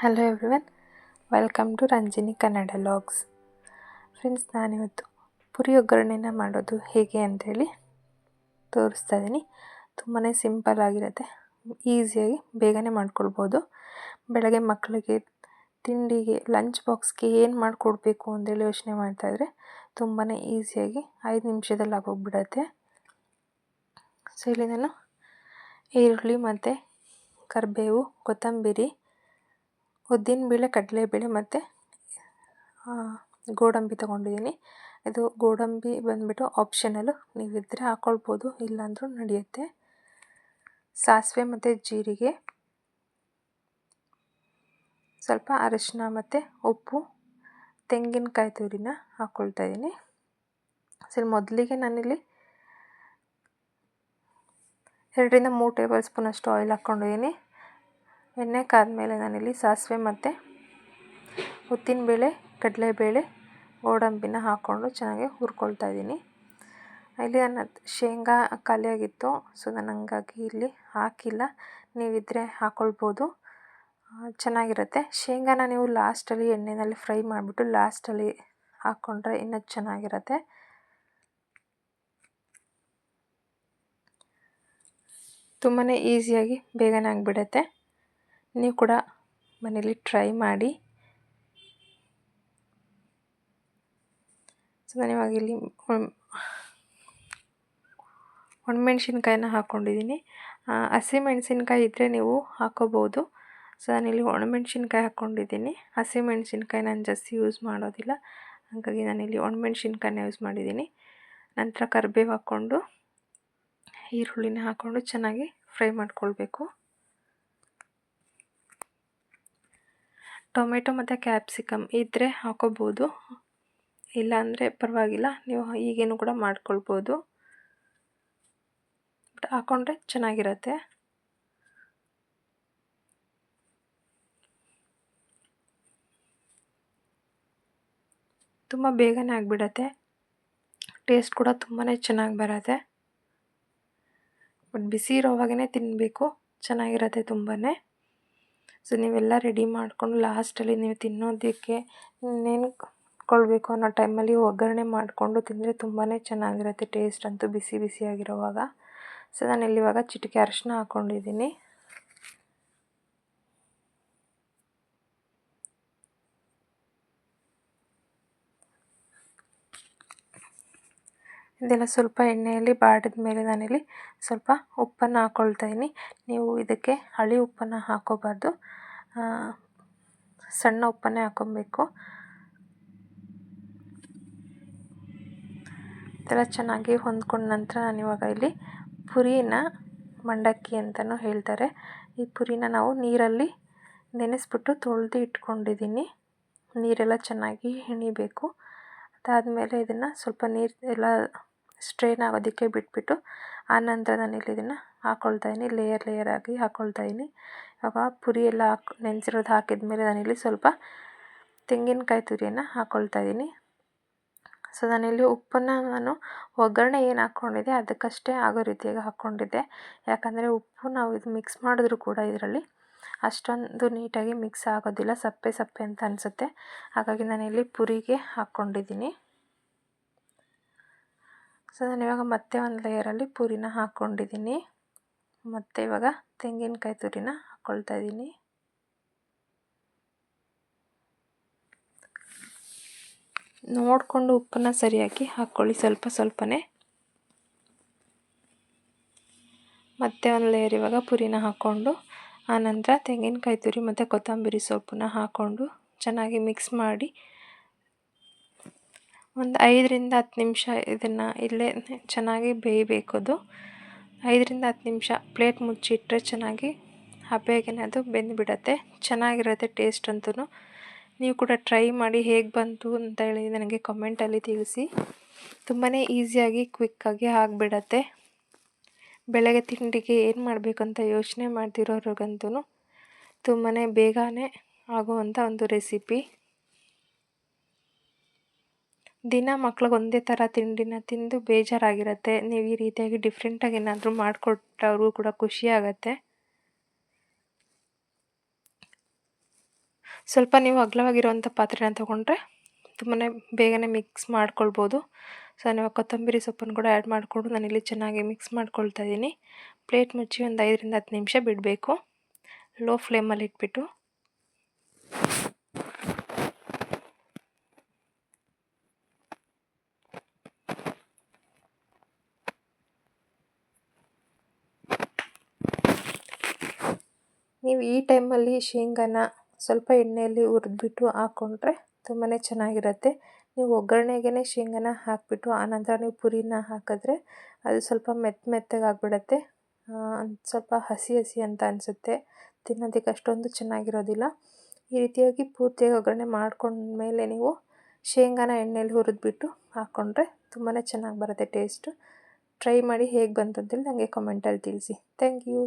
Hello everyone welcome to Ranjini Kannada vlogs friends ನಾನಿವತ್ತು ಪುರಿ ಒಗ್ಗರಣೆನ ಮಾಡೋದು ಹೇಗೆ ಅಂಥೇಳಿ ತೋರಿಸ್ತಾ ಇದ್ದೀನಿ ತುಂಬಾ ಸಿಂಪಲ್ ಆಗಿರುತ್ತೆ ಈಸಿಯಾಗಿ ಬೇಗನೆ ಮಾಡ್ಕೊಳ್ಬೋದು. ಬೆಳಗ್ಗೆ ಮಕ್ಕಳಿಗೆ ತಿಂಡಿಗೆ ಲಂಚ್ ಬಾಕ್ಸ್ಗೆ ಏನು ಮಾಡಿಕೊಡ್ಬೇಕು ಅಂತೇಳಿ ಯೋಚನೆ ಮಾಡ್ತಾಯಿದ್ರೆ ತುಂಬಾ ಈಸಿಯಾಗಿ ಐದು ನಿಮಿಷದಲ್ಲಿ ಆಗೋಗ್ಬಿಡತ್ತೆ. ಸೊ ಇಲ್ಲಿ ನಾನು ಈರುಳ್ಳಿ ಮತ್ತು ಕರಿಬೇವು, ಕೊತ್ತಂಬರಿ ಉದ್ದಿನಬೇಳೆ ಕಡಲೆಬೇಳೆ ಮತ್ತು ಗೋಡಂಬಿ ತೊಗೊಂಡಿದ್ದೀನಿ. ಇದು ಗೋಡಂಬಿ ಬಂದುಬಿಟ್ಟು ಆಪ್ಷನಲ್ಲು ನೀವಿದ್ದರೆ ಹಾಕ್ಕೊಳ್ಬೋದು ಇಲ್ಲಾಂದರೂ ನಡೆಯುತ್ತೆ. ಸಾಸಿವೆ ಮತ್ತು ಜೀರಿಗೆ, ಸ್ವಲ್ಪ ಅರಿಶಿನ ಮತ್ತು ಉಪ್ಪು, ತೆಂಗಿನಕಾಯಿ ತುರಿನ ಹಾಕ್ಕೊಳ್ತಾ ಇದ್ದೀನಿ. ಸರಿ, ಮೊದಲಿಗೆ ನಾನಿಲ್ಲಿ ಎರಡರಿಂದ ಮೂರು ಟೇಬಲ್ ಸ್ಪೂನಷ್ಟು ಆಯಿಲ್ ಹಾಕ್ಕೊಂಡಿದ್ದೀನಿ. ಎಣ್ಣೆ ಕಾದ್ಮೇಲೆ ನಾನಿಲ್ಲಿ ಸಾಸಿವೆ ಮತ್ತು ಉದ್ದಿನಬೇಳೆ ಕಡಲೆಬೇಳೆ ಗೋಡಂಬಿನ ಹಾಕ್ಕೊಂಡು ಚೆನ್ನಾಗಿ ಹುರ್ಕೊಳ್ತಾ ಇದ್ದೀನಿ. ಇಲ್ಲಿ ನನ್ನ ಶೇಂಗಾ ಖಾಲಿಯಾಗಿತ್ತು, ಸೊ ನಾನು ಹಂಗಾಗಿ ಇಲ್ಲಿ ಹಾಕಿಲ್ಲ. ನೀವಿದ್ದರೆ ಹಾಕ್ಕೊಳ್ಬೋದು ಚೆನ್ನಾಗಿರುತ್ತೆ. ಶೇಂಗಾನ ನೀವು ಲಾಸ್ಟಲ್ಲಿ ಎಣ್ಣೆಯಲ್ಲಿ ಫ್ರೈ ಮಾಡಿಬಿಟ್ಟು ಲಾಸ್ಟಲ್ಲಿ ಹಾಕ್ಕೊಂಡ್ರೆ ಇನ್ನೂ ಚೆನ್ನಾಗಿರುತ್ತೆ. ತುಂಬಾ ಈಸಿಯಾಗಿ ಬೇಗನೆ ಆಗಿಬಿಡುತ್ತೆ. ನೀವು ಕೂಡ ಮನೇಲಿ ಟ್ರೈ ಮಾಡಿ. ಸೊ ನಾನು ಇವಾಗ ಇಲ್ಲಿ ಒಣಮೆಣ್ಸಿನ್ಕಾಯಿನ ಹಾಕ್ಕೊಂಡಿದ್ದೀನಿ ಹಸಿಮೆಣ್ಸಿನ್ಕಾಯಿ ಇದ್ದರೆ ನೀವು ಹಾಕೋಬೋದು. ಸೊ ನಾನಿಲ್ಲಿ ಒಣಮೆಣ್ಸಿನ್ಕಾಯಿ ಹಾಕ್ಕೊಂಡಿದ್ದೀನಿ ಹಸಿಮೆಣ್ಸಿನ್ಕಾಯಿ ನಾನು ಜಾಸ್ತಿ ಯೂಸ್ ಮಾಡೋದಿಲ್ಲ. ಹಾಗಾಗಿ ನಾನಿಲ್ಲಿ ಒಣಮೆಣ್ಸಿನ್ಕಾಯಿನ ಯೂಸ್ ಮಾಡಿದ್ದೀನಿ. ನಂತರ ಕರಿಬೇವು ಹಾಕ್ಕೊಂಡು, ಈರುಳ್ಳಿನ ಹಾಕ್ಕೊಂಡು ಚೆನ್ನಾಗಿ ಫ್ರೈ ಮಾಡ್ಕೊಳ್ಬೇಕು. ಟೊಮೆಟೊ ಮತ್ತು ಕ್ಯಾಪ್ಸಿಕಮ್ ಇದ್ದರೆ ಹಾಕೋಬೋದು. ಇಲ್ಲಾಂದರೆ ಪರವಾಗಿಲ್ಲ, ನೀವು ಈಗೇನು ಕೂಡ ಮಾಡ್ಕೊಳ್ಬೋದು. ಬಟ್ ಹಾಕ್ಕೊಂಡ್ರೆ ಚೆನ್ನಾಗಿರತ್ತೆ. ತುಂಬ ಬೇಗನೆ ಆಗಿಬಿಡತ್ತೆ. ಟೇಸ್ಟ್ ಕೂಡ ತುಂಬಾ ಚೆನ್ನಾಗಿ ಬರತ್ತೆ. ಬಟ್ ಬಿಸಿ ಇರೋವಾಗೇ ತಿನ್ನಬೇಕು ಚೆನ್ನಾಗಿರತ್ತೆ ತುಂಬಾ ಸೊ, ನೀವೆಲ್ಲ ರೆಡಿ ಮಾಡಿಕೊಂಡು ಲಾಸ್ಟಲ್ಲಿ ನೀವು ತಿನ್ನೋದಕ್ಕೆ ಇನ್ನೇನು ಕೊಳ್ಬೇಕು ಅನ್ನೋ ಟೈಮಲ್ಲಿ ಒಗ್ಗರಣೆ ಮಾಡಿಕೊಂಡು ತಿಂದರೆ ತುಂಬಾ ಚೆನ್ನಾಗಿರುತ್ತೆ, ಟೇಸ್ಟ್ ಅಂತೂ ಬಿಸಿ ಬಿಸಿಯಾಗಿರುವಾಗ. ಸೊ, ನಾನಿಲ್ಲಿವಾಗ ಚಿಟಿಕೆ ಅರಿಶಿನ ಹಾಕ್ಕೊಂಡಿದ್ದೀನಿ ಇದೆಲ್ಲ ಸ್ವಲ್ಪ ಎಣ್ಣೆಯಲ್ಲಿ ಬಾಡಿದ ಮೇಲೆ ನಾನಿಲ್ಲಿ ಸ್ವಲ್ಪ ಉಪ್ಪನ್ನು ಹಾಕ್ಕೊಳ್ತಾ ಇದ್ದೀನಿ ನೀವು ಇದಕ್ಕೆ ಹಳಿ ಉಪ್ಪನ್ನು ಹಾಕ್ಕೋಬಾರ್ದು ಸಣ್ಣ ಉಪ್ಪನ್ನೇ ಹಾಕ್ಕೊಬೇಕು ಇದೆಲ್ಲ ಚೆನ್ನಾಗಿ ಹೊಂದ್ಕೊಂಡ ನಂತರ ನಾನು ಇವಾಗ ಇಲ್ಲಿ ಪುರಿನ ಮಂಡಕ್ಕಿ ಅಂತಲೂ ಹೇಳ್ತಾರೆ. ಈ ಪುರಿನ ನಾವು ನೀರಲ್ಲಿ ನೆನೆಸ್ಬಿಟ್ಟು ತೊಳೆದು ಇಟ್ಕೊಂಡಿದ್ದೀನಿ ನೀರೆಲ್ಲ ಚೆನ್ನಾಗಿ ಹೆಣಿಬೇಕು. ಅದಾದಮೇಲೆ ಇದನ್ನು ಸ್ವಲ್ಪ ನೀರು ಎಲ್ಲ ಸ್ಟ್ರೈನ್ ಆಗೋದಕ್ಕೆ ಬಿಟ್ಬಿಟ್ಟು ಆನಂತರ ನಾನಿಲ್ಲಿ ಇದನ್ನು ಹಾಕ್ಕೊಳ್ತಾ ಇದ್ದೀನಿ ಲೇಯರ್ ಲೇಯರ್ ಆಗಿ ಹಾಕ್ಕೊಳ್ತಾ ಇದ್ದೀನಿ ಇವಾಗ ಪುರಿ ಎಲ್ಲ ಹಾಕ್, ನೆನೆಸಿರೋದು ಹಾಕಿದ ಮೇಲೆ ನಾನಿಲ್ಲಿ ಸ್ವಲ್ಪ ತೆಂಗಿನಕಾಯಿ ತುರಿಯನ್ನು ಹಾಕ್ಕೊಳ್ತಾ ಇದ್ದೀನಿ ಸೊ ನಾನಿಲ್ಲಿ ಉಪ್ಪನ್ನು ನಾನು ಒಗ್ಗರಣೆ ಏನು ಹಾಕ್ಕೊಂಡಿದ್ದೆ ಅದಕ್ಕಷ್ಟೇ ಆಗೋ ರೀತಿಯಾಗಿ ಹಾಕ್ಕೊಂಡಿದ್ದೆ ಯಾಕಂದರೆ ಉಪ್ಪು ನಾವು ಇದು ಮಿಕ್ಸ್ ಮಾಡಿದ್ರು ಕೂಡ ಇದರಲ್ಲಿ ಅಷ್ಟೊಂದು ನೀಟಾಗಿ ಮಿಕ್ಸ್ ಆಗೋದಿಲ್ಲ, ಸಪ್ಪೆ ಸಪ್ಪೆ ಅಂತ ಅನಿಸುತ್ತೆ. ಹಾಗಾಗಿ ನಾನಿಲ್ಲಿ ಪುರಿಗೆ ಹಾಕ್ಕೊಂಡಿದ್ದೀನಿ. ಸೊ ನಾನು ಇವಾಗ ಮತ್ತೆ ಒಂದು ಲೇಯರಲ್ಲಿ ಪೂರಿನ ಹಾಕ್ಕೊಂಡಿದ್ದೀನಿ. ಮತ್ತು ಇವಾಗ ತೆಂಗಿನಕಾಯಿ ತುರಿನ ಹಾಕ್ಕೊಳ್ತಾ ಇದ್ದೀನಿ. ನೋಡಿಕೊಂಡು ಉಪ್ಪನ್ನು ಸರಿಯಾಗಿ ಹಾಕ್ಕೊಳ್ಳಿ ಸ್ವಲ್ಪ ಸ್ವಲ್ಪನೇ. ಮತ್ತೆ ಒಂದು ಲೇಯರ್ ಇವಾಗ ಪುರಿನ ಹಾಕ್ಕೊಂಡು ಆನಂತರ ತೆಂಗಿನಕಾಯಿ ತುರಿ ಮತ್ತು ಕೊತ್ತಂಬರಿ ಸೊಪ್ಪನ್ನ ಹಾಕ್ಕೊಂಡು ಚೆನ್ನಾಗಿ ಮಿಕ್ಸ್ ಮಾಡಿ ಒಂದು ಐದರಿಂದ ಹತ್ತು ನಿಮಿಷ ಇದನ್ನು ಇಲ್ಲೇ ಚೆನ್ನಾಗಿ ಬೇಯಬೇಕು ಅದು. ಐದರಿಂದ ಹತ್ತು ನಿಮಿಷ ಪ್ಲೇಟ್ ಮುಚ್ಚಿಟ್ಟರೆ ಚೆನ್ನಾಗಿ ಬೇಗನೆ ಅದು ಬೆಂದುಬಿಡತ್ತೆ. ಚೆನ್ನಾಗಿರುತ್ತೆ ಟೇಸ್ಟ್ ಅಂತೂ ನೀವು ಕೂಡ ಟ್ರೈ ಮಾಡಿ ಹೇಗೆ ಬಂತು ಅಂತ ಹೇಳಿ ನನಗೆ ಕಮೆಂಟಲ್ಲಿ ತಿಳಿಸಿ. ತುಂಬಾ ಈಸಿಯಾಗಿ ಕ್ವಿಕ್ಕಾಗಿ ಆಗಿಬಿಡತ್ತೆ. ಬೆಳಗ್ಗೆ ತಿಂಡಿಗೆ ಏನು ಮಾಡಬೇಕಂತ ಯೋಚನೆ ಮಾಡ್ತಿರೋರಿಗಂತೂ ತುಂಬಾ ಬೇಗನೆ ಆಗುವಂಥ ಒಂದು ರೆಸಿಪಿ. ದಿನ ಮಕ್ಳಿಗೆ ಒಂದೇ ಥರ ತಿಂಡಿನ ತಿಂದು ಬೇಜಾರಾಗಿರುತ್ತೆ. ನೀವು ಈ ರೀತಿಯಾಗಿ ಡಿಫ್ರೆಂಟಾಗಿ ಏನಾದರೂ ಮಾಡಿಕೊಟ್ಟವ್ರಿಗೂ ಕೂಡ ಖುಷಿ ಸ್ವಲ್ಪ ನೀವು ಅಗಲವಾಗಿರುವಂಥ ಪಾತ್ರೆನ ತೊಗೊಂಡ್ರೆ ತುಂಬಾ ಬೇಗನೆ ಮಿಕ್ಸ್ ಮಾಡ್ಕೊಳ್ಬೋದು. ಸೊ ನೀವು ಕೊತ್ತಂಬರಿ ಸೊಪ್ಪನ್ನು ಕೂಡ ಆ್ಯಡ್ ಮಾಡಿಕೊಂಡು ನಾನಿಲ್ಲಿ ಚೆನ್ನಾಗಿ ಮಿಕ್ಸ್ ಮಾಡ್ಕೊಳ್ತಾ ಇದ್ದೀನಿ. ಪ್ಲೇಟ್ ಮುಚ್ಚಿ ಒಂದು ಐದರಿಂದ ಹತ್ತು ನಿಮಿಷ ಬಿಡಬೇಕು. ಲೋ ಫ್ಲೇಮಲ್ಲಿ ಇಟ್ಬಿಟ್ಟು. ನೀವು ಈ ಟೈಮಲ್ಲಿ ಶೇಂಗಾನ ಸ್ವಲ್ಪ ಎಣ್ಣೆಯಲ್ಲಿ ಹುರಿದ್ಬಿಟ್ಟು ಹಾಕ್ಕೊಂಡ್ರೆ ತುಂಬಾ ಚೆನ್ನಾಗಿರುತ್ತೆ. ನೀವು ಒಗ್ಗರಣೆಗೇ ಶೇಂಗಾನ ಹಾಕಿಬಿಟ್ಟು ಆನಂತರ ನೀವು ಪುರಿನ ಹಾಕಿದ್ರೆ ಅದು ಸ್ವಲ್ಪ ಮೆತ್ತ ಮೆತ್ತಗೆ ಆಗಿಬಿಡತ್ತೆ. ಸ್ವಲ್ಪ ಹಸಿ ಹಸಿ ಅಂತ ಅನಿಸುತ್ತೆ. ತಿನ್ನೋದಕ್ಕೆ ಅಷ್ಟೊಂದು ಚೆನ್ನಾಗಿರೋದಿಲ್ಲ. ಈ ರೀತಿಯಾಗಿ ಪೂರ್ತಿಯಾಗಿ ಒಗ್ಗರಣೆ ಮಾಡ್ಕೊಂಡ್ಮೇಲೆ ನೀವು ಶೇಂಗಾನ ಎಣ್ಣೆಯಲ್ಲಿ ಹುರಿದ್ಬಿಟ್ಟು ಹಾಕ್ಕೊಂಡ್ರೆ ತುಂಬಾ ಚೆನ್ನಾಗಿ ಬರುತ್ತೆ ಟೇಸ್ಟು. ಟ್ರೈ ಮಾಡಿ ಹೇಗೆ ಬಂತು ಅಂತೇಳಿ ನನಗೆ ಕಮೆಂಟಲ್ಲಿ ತಿಳಿಸಿ. Thank you.